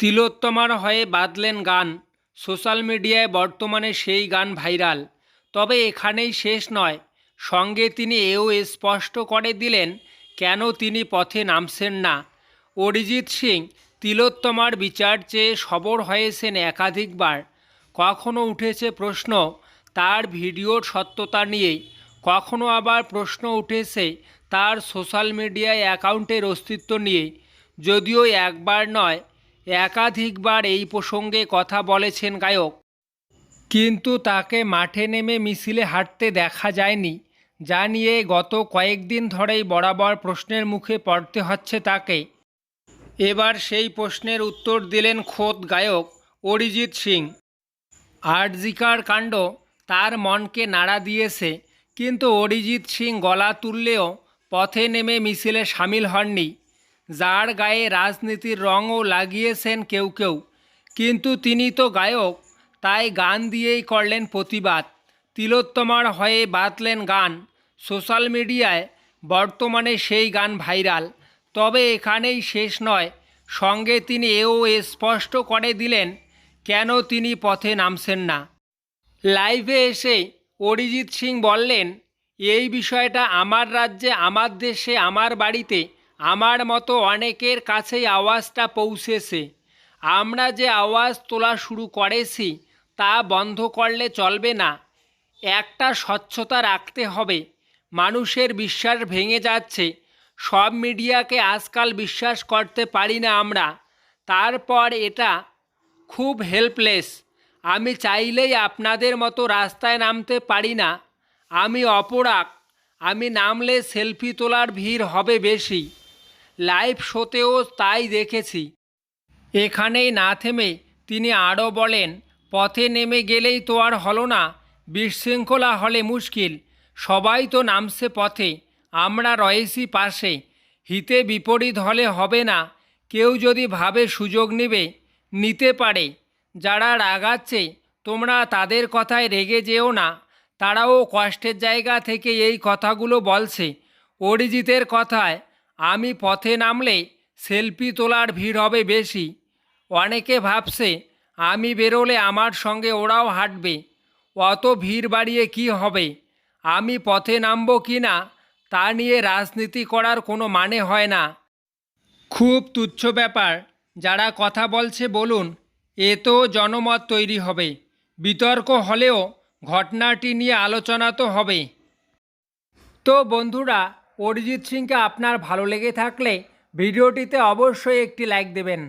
তিলোত্তমার হয়ে বাঁধলেন গান। সোশ্যাল মিডিয়ায় বর্তমানে সেই গান ভাইরাল। তবে এখানেই শেষ নয়। সঙ্গে তিনি এও স্পষ্ট করে দিলেন, কেন তিনি পথে নামছেন না। অরিজিৎ সিং, তিলোত্তমার বিচার চেয়ে সবর হয়েছেন একাধিকবার। কখনো উঠেছে প্রশ্ন, তার ভিডিওর সত্যতা নিয়ে কখনো আবার প্রশ্ন উঠেছে, তার সোশ্যাল মিডিয়ায় অ্যাকাউন্টের অস্তিত্ব নিয়ে যদিও একবার নয় একাধিকবার এই প্রসঙ্গে কথা বলেছেন গায়ক। কিন্তু তাকে মাঠে নেমে মিছিলে হাঁটতে দেখা যায়নি, যা নিয়ে গত কয়েকদিন ধরেই বরাবর প্রশ্নের মুখে পড়তে হচ্ছে তাকে। এবার সেই প্রশ্নের উত্তর দিলেন খোদ গায়ক অরিজিৎ সিং। আরজিকার কাণ্ড তার মনকে নাড়া দিয়েছে, কিন্তু অরিজিৎ সিং গলা তুললেও পথে নেমে মিছিলে সামিল হননি। যার গায়ে রাজনীতির রঙও লাগিয়েছেন কেউ কেউ। কিন্তু তিনি তো গায়ক, তাই গান দিয়েই করলেন প্রতিবাদ। তিলোত্তমার হয়ে বাঁধলেন গান। সোশ্যাল মিডিয়ায় বর্তমানে সেই গান ভাইরাল। তবে এখানেই শেষ নয়, সঙ্গে তিনি এও স্পষ্ট করে দিলেন, কেন তিনি পথে নামছেন না। লাইভে এসে অরিজিৎ সিং বললেন, এই বিষয়টা আমার রাজ্যে, আমার দেশে, আমার বাড়িতে আমার মতো অনেকের কাছেই আওয়াজটা পৌঁছেছে। আমরা যে আওয়াজ তোলা শুরু করেছি, তা বন্ধ করলে চলবে না। একটা স্বচ্ছতা রাখতে হবে। মানুষের বিশ্বাস ভেঙে যাচ্ছে। সব মিডিয়াকে আজকাল বিশ্বাস করতে পারি না আমরা। তারপর এটা খুব হেল্পলেস আমি চাইলেই আপনাদের মতো রাস্তায় নামতে পারি না। আমি অপরাগ। আমি নামলে সেলফি তোলার ভিড় হবে বেশি। লাইভ শোতেও তাই দেখেছি। এখানেই না থেমে তিনি আরও বলেন, পথে নেমে গেলেই তো আর হলো না, বিশৃঙ্খলা হলে মুশকিল, সবাই তো নামছে পথে, আমরা রয়েছি পাশে, হিতে বিপরীত হলে হবে না, কেউ যদি ভাবে সুযোগ নেবে, নিতে পারে, যারা রাগাচ্ছে, তোমরা তাদের কথায় রেগে যেও না, তারাও কষ্টের জায়গা থেকে এই কথাগুলো বলছে, অরিজিতের কথায় আমি পথে নামলে সেলফি তোলার ভিড় হবে বেশি। অনেকে ভাবছে, আমি বেরোলে আমার সঙ্গে ওরাও হাঁটবে। অত ভিড় বাড়িয়ে কি হবে? আমি পথে নামবো কি না, তা নিয়ে রাজনীতি করার কোনো মানে হয় না। খুব তুচ্ছ ব্যাপার, যারা কথা বলছে বলুন, এ তো জনমত তৈরি হবে। বিতর্ক হলেও ঘটনাটি নিয়ে আলোচনা তো হবে। তো বন্ধুরা অরিজিৎ সিংকে আপনার ভালো লেগে থাকলে ভিডিওটিতে অবশ্যই একটি লাইক দেবেন।